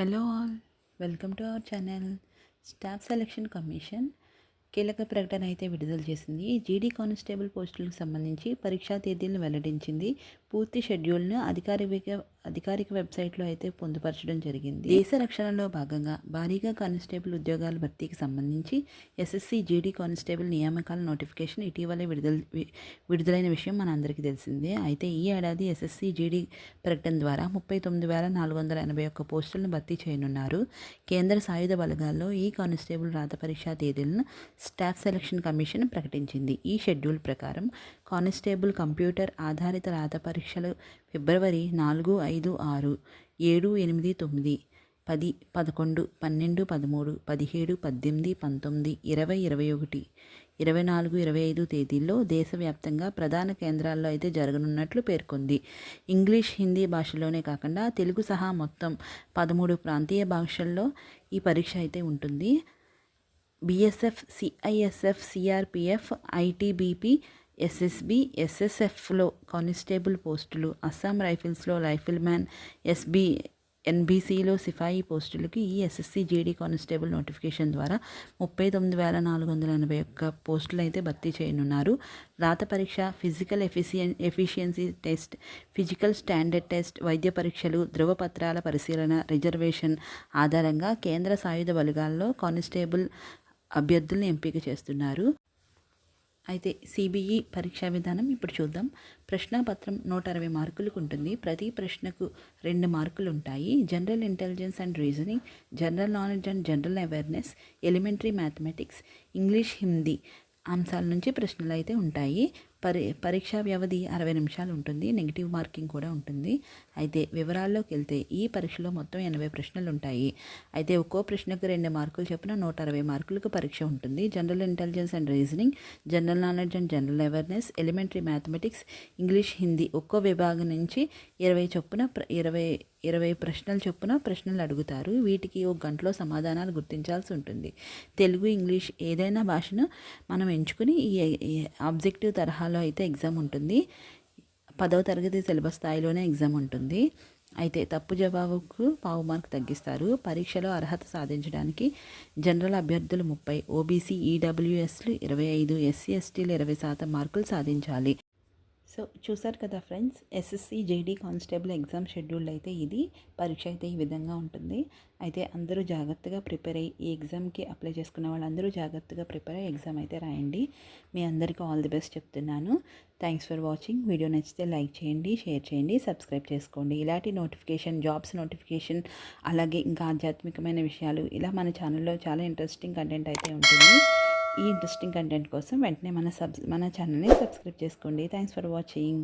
Hello all welcome to our channel staff selection commission కీలక ప్రకటన అయితే విడుదల చేసింది. జీడీ కానిస్టేబుల్ పోస్టులకు సంబంధించి పరీక్షా తేదీలను వెల్లడించింది. పూర్తి షెడ్యూల్ను అధికారిక అధికారిక వెబ్సైట్లో అయితే పొందుపరచడం జరిగింది. దేశ రక్షణలో భాగంగా భారీగా కానిస్టేబుల్ ఉద్యోగాల భర్తీకి సంబంధించి ఎస్ఎస్సి జీడీ కానిస్టేబుల్ నియామకాల నోటిఫికేషన్ ఇటీవలే విడుదల విడుదలైన విషయం మన అందరికీ తెలిసిందే. అయితే ఈ ఏడాది ఎస్ఎస్సి జీడీ ప్రకటన ద్వారా ముప్పై తొమ్మిది వేల నాలుగు వందల ఎనభై ఒక్క పోస్టులను భర్తీ చేయనున్నారు. కేంద్ర సాయుధ బలగాల్లో ఈ కానిస్టేబుల్ రాత పరీక్షా తేదీలను స్టాఫ్ సెలక్షన్ కమిషన్ ప్రకటించింది. ఈ షెడ్యూల్ ప్రకారం కానిస్టేబుల్ కంప్యూటర్ ఆధారిత రాత పరీక్షలు. ఫిబ్రవరి నాలుగు ఐదు ఆరు ఏడు ఎనిమిది తొమ్మిది పది పదకొండు పన్నెండు పదమూడు పదిహేడు పద్దెనిమిది పంతొమ్మిది ఇరవై ఇరవై ఒకటి ఇరవై నాలుగు ఇరవై ఐదు తేదీల్లో దేశవ్యాప్తంగా ప్రధాన కేంద్రాల్లో అయితే జరగనున్నట్లు పేర్కొంది. ఇంగ్లీష్ హిందీ భాషలోనే కాకుండా తెలుగు సహా మొత్తం పదమూడు ప్రాంతీయ భాషల్లో ఈ పరీక్ష అయితే ఉంటుంది. BSF CISF CRPF ITBP SSB ఎస్ఎస్ఎఫ్లో constable పోస్టులు అస్సాం రైఫిల్స్లో రైఫిల్ మ్యాన్ ఎస్బి ఎన్బీసీలో సిఫాయి పోస్టులకి ఈ ఎస్ఎస్సి జేడీ కానిస్టేబుల్ నోటిఫికేషన్ ద్వారా ముప్పై తొమ్మిది వేల నాలుగు వందల ఎనభై ఒక్క పోస్టులు అయితే భర్తీ చేయనున్నారు. రాత పరీక్ష physical ఎఫిషియన్ efficiency test physical standard test వైద్య పరీక్షలు ధృవపత్రాల పరిశీలన రిజర్వేషన్ ఆధారంగా కేంద్ర సాయుధ బలగాల్లో కానిస్టేబుల్ అభ్యర్థులను ఎంపిక చేస్తున్నారు. అయితే సిబిఈ పరీక్షా విధానం ఇప్పుడు చూద్దాం. ప్రశ్నాపత్రం నూట అరవై మార్కులకు ఉంటుంది. ప్రతి ప్రశ్నకు రెండు మార్కులు ఉంటాయి general intelligence and reasoning general knowledge and general awareness elementary mathematics English Hindi అంశాల నుంచి ప్రశ్నలు అయితే ఉంటాయి. పరి పరీక్షా వ్యవధి అరవై నిమిషాలు ఉంటుంది. నెగిటివ్ మార్కింగ్ కూడా ఉంటుంది. అయితే వివరాల్లోకి వెళ్తే ఈ పరీక్షలో మొత్తం ఎనభై ప్రశ్నలు ఉంటాయి అయితే ఒక్కో ప్రశ్నకు రెండు మార్కులు చొప్పున నూట అరవై మార్కులకు పరీక్ష ఉంటుంది. General intelligence and reasoning general knowledge and general awareness elementary mathematics English Hindi ఒక్కో విభాగం నుంచి ఇరవై చొప్పున ప్ర- ఇరవై ఇరవై ప్రశ్నలు చొప్పున ప్రశ్నలు అడుగుతారు. వీటికి ఒక గంటలో సమాధానాలు గుర్తించాల్సి ఉంటుంది. తెలుగు ఇంగ్లీష్ ఏదైనా భాషను మనం ఎంచుకుని ఈ ఆబ్జెక్టివ్ తరహాలో అయితే ఎగ్జామ్ ఉంటుంది. పదవ తరగతి సిలబస్ స్థాయిలోనే ఎగ్జామ్ ఉంటుంది. అయితే తప్పు జవాబుకు పావు మార్క్ తగ్గిస్తారు. పరీక్షలో అర్హత సాధించడానికి జనరల్ అభ్యర్థులు ముప్పై ఓబీసీ ఈడబ్ల్యూఎస్లు ఇరవై ఐదు ఎస్సీ ఎస్టీలు ఇరవై శాతం మార్కులు సాధించాలి. సో చూసారు కదా friends SSC GD constable exam schedule అయితే ఇది. పరీక్ష అయితే ఈ విధంగా ఉంటుంది. అయితే అందరూ జాగ్రత్తగా ప్రిపేర్ అయ్యి ఈ ఎగ్జామ్కి అప్లై చేసుకున్న వాళ్ళందరూ జాగ్రత్తగా ప్రిపేర్ అయ్యి ఎగ్జామ్ అయితే రాయండి. మీ అందరికీ ఆల్ ది బెస్ట్ చెప్తున్నాను. థ్యాంక్స్ ఫర్ వాచింగ్ వీడియో నచ్చితే లైక్ చేయండి షేర్ చేయండి సబ్స్క్రైబ్ చేసుకోండి. ఇలాంటి నోటిఫికేషన్ జాబ్స్ నోటిఫికేషన్ అలాగే ఇంకా ఆధ్యాత్మికమైన విషయాలు ఇలా మన ఛానల్లో చాలా ఇంట్రెస్టింగ్ కంటెంట్ అయితే ఉంటుంది. ఈ ఇంట్రెస్టింగ్ కంటెంట్ కోసం వెంటనే మన సబ్ మన ఛానల్ని సబ్స్క్రైబ్ చేసుకోండి. Thanks for watching